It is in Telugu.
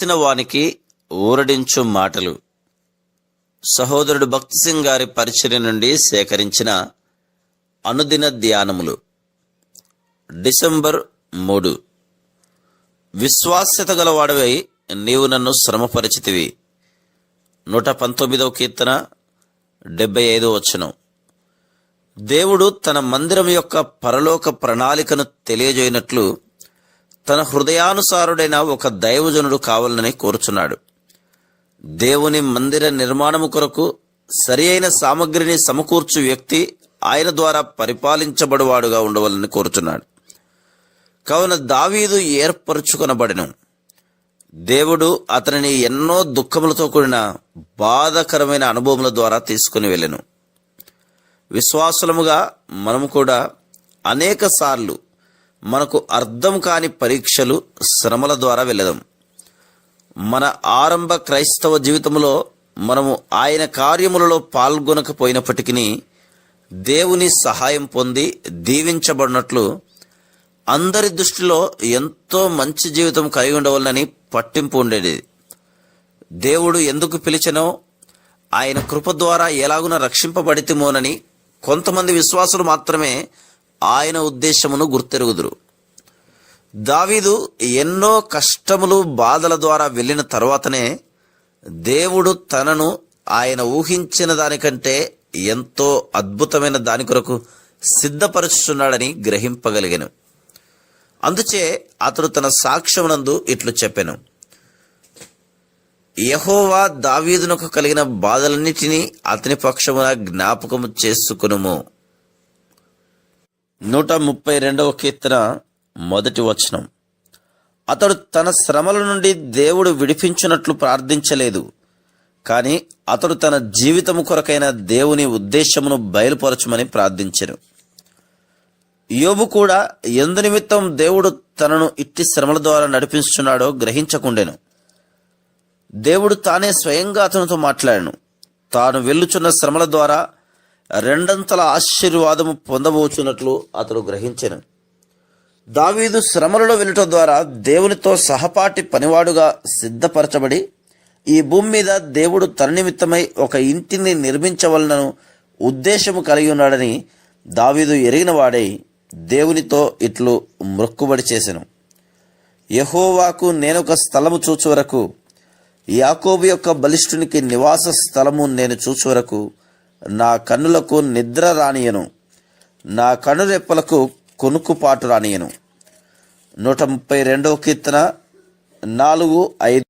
చేసిన వానికి ఊరడించు మాటలు. సహోదరుడు భక్తి సింగ్ గారి పరిచర్య నుండి సేకరించిన అనుదిన ధ్యానములు. డిసెంబర్ మూడు. విశ్వాస్యత గలవాడవై నీవు నన్ను శ్రమపరిచితివి. నూట పంతొమ్మిదవ కీర్తన డెబ్బై ఐదో వచనం. దేవుడు తన మందిరం యొక్క పరలోక ప్రణాళికను తెలియజేయనట్లు తన హృదయానుసారుడైన ఒక దైవజనుడు కావాలని కోరుచున్నాడు. దేవుని మందిర నిర్మాణము కొరకు సరి అయిన సామగ్రిని సమకూర్చు వ్యక్తి ఆయన ద్వారా పరిపాలించబడువాడుగా ఉండవాలని కోరుచున్నాడు. కావున దావీదు ఏర్పరచుకొనబడెను. దేవుడు అతనిని ఎన్నో దుఃఖములతో కూడిన బాధకరమైన అనుభవముల ద్వారా తీసుకుని వెళ్ళెను. విశ్వాసులముగా మనము కూడా అనేక సార్లు మనకు అర్థం కాని పరీక్షలు శ్రమల ద్వారా వెళ్ళదాం. మన ఆరంభ క్రైస్తవ జీవితంలో మనము ఆయన కార్యములలో పాల్గొనకపోయినప్పటికీ దేవుని సహాయం పొంది దీవించబడినట్లు అందరి దృష్టిలో ఎంతో మంచి జీవితం కలిగి ఉండవాలని పట్టింపు ఉండేది. దేవుడు ఎందుకు పిలిచినో ఆయన కృప ద్వారా ఎలాగున రక్షింపబడితేమోనని కొంతమంది విశ్వాసులు మాత్రమే ఆయన ఉద్దేశమును గుర్తెరుగుదురు. దావీదు ఎన్నో కష్టములు బాధల ద్వారా వెళ్ళిన తర్వాతనే దేవుడు తనను ఆయన ఊహించిన దానికంటే ఎంతో అద్భుతమైన దాని కొరకు సిద్ధపరుచుతున్నాడని గ్రహింపగలిగాను. అందుచే అతడు తన సాక్ష్యమునందు ఇట్లు చెప్పాను. యహోవా దావీదునకు కలిగిన బాధలన్నిటినీ అతని పక్షమున జ్ఞాపకము చేసుకునుము. నూట ముప్పై రెండవ కీర్తన మొదటి వచనం. అతడు తన శ్రమల నుండి దేవుడు విడిపించినట్లు ప్రార్థించలేదు. కానీ అతడు తన జీవితము కొరకైన దేవుని ఉద్దేశమును బయలుపరచమని ప్రార్థించను. యోబు కూడా ఎందు నిమిత్తం దేవుడు తనను ఇట్టి శ్రమల ద్వారా నడిపిస్తున్నాడో గ్రహించకుండెను. దేవుడు తానే స్వయంగా అతనితో మాట్లాడాను. తాను వెళ్ళుచున్న శ్రమల ద్వారా రెండంతల ఆశీర్వాదము పొందబోచున్నట్లు అతడు గ్రహించను. దావీదు శ్రమలలో వెళ్ళటం ద్వారా దేవునితో సహపాటి పనివాడుగా సిద్ధపరచబడి ఈ భూమి మీద దేవుడు తన నిమిత్తమై ఒక ఇంటిని నిర్మించవలనను ఉద్దేశము కలిగి ఉన్నాడని దావీదు ఎరిగిన వాడై దేవునితో ఇట్లు మ్రొక్కుబడి చేసెను. యహోవాకు నేనొక స్థలము చూచు వరకు యాకోబు యొక్క బలిష్ఠునికి నివాస స్థలము నేను చూచు వరకు నా కన్నులకు నిద్ర రానియను. నా కనురెప్పలకు కొనుక్కుపాటు రానియను. నూట ముప్పై రెండవ కీర్తన నాలుగు ఐదు.